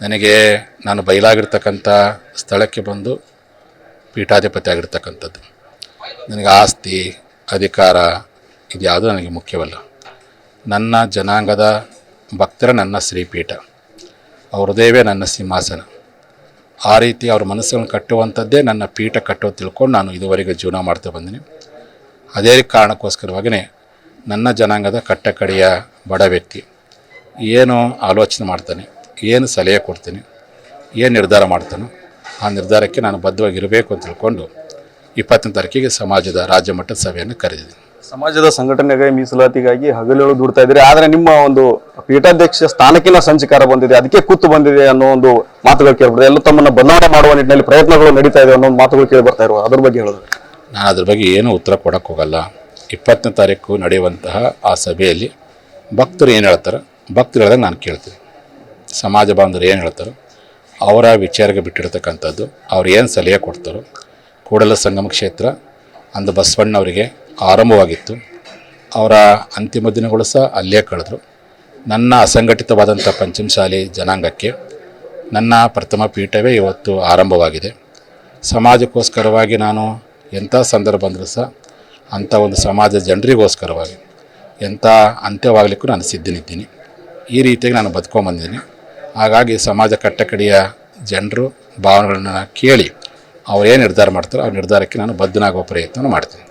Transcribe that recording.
ನನಗೆ ನಾನು ಬಯಲಾಗಿರ್ತಕ್ಕಂಥ ಸ್ಥಳಕ್ಕೆ ಬಂದು ಪೀಠಾಧಿಪತಿ ಆಗಿರ್ತಕ್ಕಂಥದ್ದು. ನನಗೆ ಆಸ್ತಿ, ಅಧಿಕಾರ ಇದು ನನಗೆ ಮುಖ್ಯವಲ್ಲ. ನನ್ನ ಜನಾಂಗದ ಭಕ್ತರ ನನ್ನ ಶ್ರೀಪೀಠ. ಅವ್ರ ನನ್ನ ಸಿಂಹಾಸನ. ಆ ರೀತಿ ಅವ್ರ ಮನಸ್ಸುಗಳನ್ನು ಕಟ್ಟುವಂಥದ್ದೇ ನನ್ನ ಪೀಠ ಕಟ್ಟೋ ತಿಳ್ಕೊಂಡು ನಾನು ಇದುವರೆಗೆ ಜೀವನ ಮಾಡ್ತಾ ಬಂದಿನಿ. ಅದೇ ಕಾರಣಕ್ಕೋಸ್ಕರವಾಗಿಯೇ ನನ್ನ ಜನಾಂಗದ ಕಟ್ಟಕಡೆಯ ಬಡ ವ್ಯಕ್ತಿ. ಏನು ಆಲೋಚನೆ ಮಾಡ್ತಾನೆ. ಏನು ಸಲಹೆ ಕೊಡ್ತೀನಿ ಏನು ನಿರ್ಧಾರ ಮಾಡ್ತಾನೋ ಆ ನಿರ್ಧಾರಕ್ಕೆ ನಾನು ಬದ್ಧವಾಗಿರಬೇಕು ಅಂತ ತಿಳ್ಕೊಂಡು ಇಪ್ಪತ್ತನೇ ತಾರೀಕಿಗೆ ಸಮಾಜದ ರಾಜ್ಯ ಮಟ್ಟದ ಸಭೆಯನ್ನು ಕರೆದಿದೆ ಸಮಾಜದ ಸಂಘಟನೆಗಾಗಿ ಮೀಸಲಾತಿಗಾಗಿ ಹಗಲಿರುಳು ದುಡ್ತಾ ಇದ್ದೀರಿ. ಆದರೆ ನಿಮ್ಮ ಒಂದು ಪೀಠಾಧ್ಯಕ್ಷ ಸ್ಥಾನಕ್ಕಿನ ಸಂಚಕಾರ ಬಂದಿದೆ. ಅದಕ್ಕೆ ಕೂತು ಬಂದಿದೆ ಅನ್ನೋ ಒಂದು ಮಾತುಗಳು ಕೇಳ್ಬಿಡ್ತಾರೆ ಎಲ್ಲ ತಮ್ಮನ್ನು ಬದಲಾವಣೆ ಮಾಡುವ ನಿಟ್ಟಿನಲ್ಲಿ ಪ್ರಯತ್ನಗಳು ನಡೀತಾ ಇದೆ ಅನ್ನೋ ಒಂದು ಮಾತುಗಳು ಕೇಳಿ ಬರ್ತಾ ಇರುವ ಅದ್ರ ಬಗ್ಗೆ ಹೇಳಿದ್ರೆ ನಾನು ಅದ್ರ ಬಗ್ಗೆ ಏನೂ ಉತ್ತರ ಕೊಡೋಕ್ಕೆ ಹೋಗಲ್ಲ. ಇಪ್ಪತ್ತನೇ ತಾರೀಕು ನಡೆಯುವಂತಹ ಆ ಸಭೆಯಲ್ಲಿ ಭಕ್ತರು ಏನು ಹೇಳ್ತಾರೆ? ಭಕ್ತರು ಹೇಳಿದಾಗ ನಾನು ಕೇಳ್ತೀನಿ. ಸಮಾಜ ಬಾಂಧವರು ಏನು ಹೇಳ್ತಾರೋ, ಅವರ ವಿಚಾರಕ್ಕೆ ಬಿಟ್ಟಿರ್ತಕ್ಕಂಥದ್ದು, ಅವ್ರು ಏನು ಸಲಹೆ ಕೊಡ್ತಾರೋ, ಕೂಡಲ ಸಂಗಮ ಕ್ಷೇತ್ರ ಅಂದು ಬಸವಣ್ಣವರಿಗೆ ಆರಂಭವಾಗಿತ್ತು. ಅವರ ಅಂತಿಮ ದಿನಗಳು ಸಹ ಅಲ್ಲೇ ಕಳೆದ್ರು. ನನ್ನ ಅಸಂಘಟಿತವಾದಂಥ ಪಂಚಮಶಾಲಿ ಜನಾಂಗಕ್ಕೆ ನನ್ನ ಪ್ರಥಮ ಪೀಠವೇ ಇವತ್ತು ಆರಂಭವಾಗಿದೆ. ಸಮಾಜಕ್ಕೋಸ್ಕರವಾಗಿ ನಾನು ಎಂಥ ಸಂದರ್ಭ ಬಂದರೂ ಸಹ ಅಂಥ ಒಂದು ಸಮಾಜ ಜನರಿಗೋಸ್ಕರವಾಗಿ, ಎಂಥ ಅಂತ್ಯವಾಗಲಿಕ್ಕೂ ನಾನು ಸಿದ್ಧನಿದ್ದೀನಿ. ಈ ರೀತಿಯಾಗಿ ನಾನು ಬದುಕೊಂಬಂದಿದ್ದೀನಿ. ಹಾಗಾಗಿ ಸಮಾಜ ಕಟ್ಟಕಡೆಯ ಜನರು ಭಾವನೆಗಳನ್ನು ಕೇಳಿ ಅವ್ರು ಏನು ನಿರ್ಧಾರ ಮಾಡ್ತಾರೋ ಆ ನಿರ್ಧಾರಕ್ಕೆ ನಾನು ಬದ್ಧನಾಗುವ ಪ್ರಯತ್ನ ಮಾಡ್ತೀನಿ.